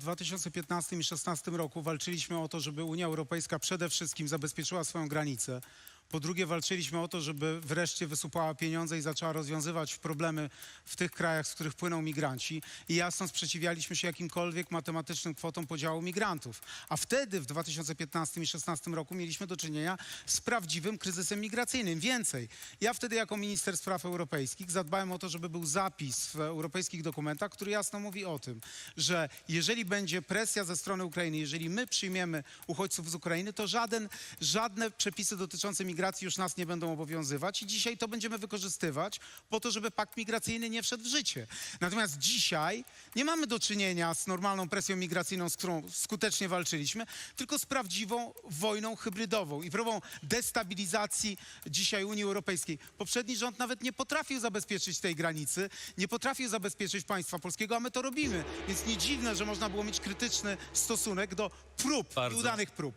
W 2015 i 2016 roku walczyliśmy o to, żeby Unia Europejska przede wszystkim zabezpieczyła swoją granicę. Po drugie, walczyliśmy o to, żeby wreszcie wysupłała pieniądze i zaczęła rozwiązywać problemy w tych krajach, z których płyną migranci. I jasno sprzeciwialiśmy się jakimkolwiek matematycznym kwotom podziału migrantów. A wtedy, w 2015 i 2016 roku, mieliśmy do czynienia z prawdziwym kryzysem migracyjnym. Więcej, ja wtedy jako minister spraw europejskich zadbałem o to, żeby był zapis w europejskich dokumentach, który jasno mówi o tym, że jeżeli będzie presja ze strony Ukrainy, jeżeli my przyjmiemy uchodźców z Ukrainy, to żaden, żadne przepisy dotyczące migracji już nas nie będą obowiązywać i dzisiaj to będziemy wykorzystywać po to, żeby pakt migracyjny nie wszedł w życie. Natomiast dzisiaj nie mamy do czynienia z normalną presją migracyjną, z którą skutecznie walczyliśmy, tylko z prawdziwą wojną hybrydową i próbą destabilizacji dzisiaj Unii Europejskiej. Poprzedni rząd nawet nie potrafił zabezpieczyć tej granicy, nie potrafił zabezpieczyć państwa polskiego, a my to robimy. Więc nie dziwne, że można było mieć krytyczny stosunek do prób, udanych prób.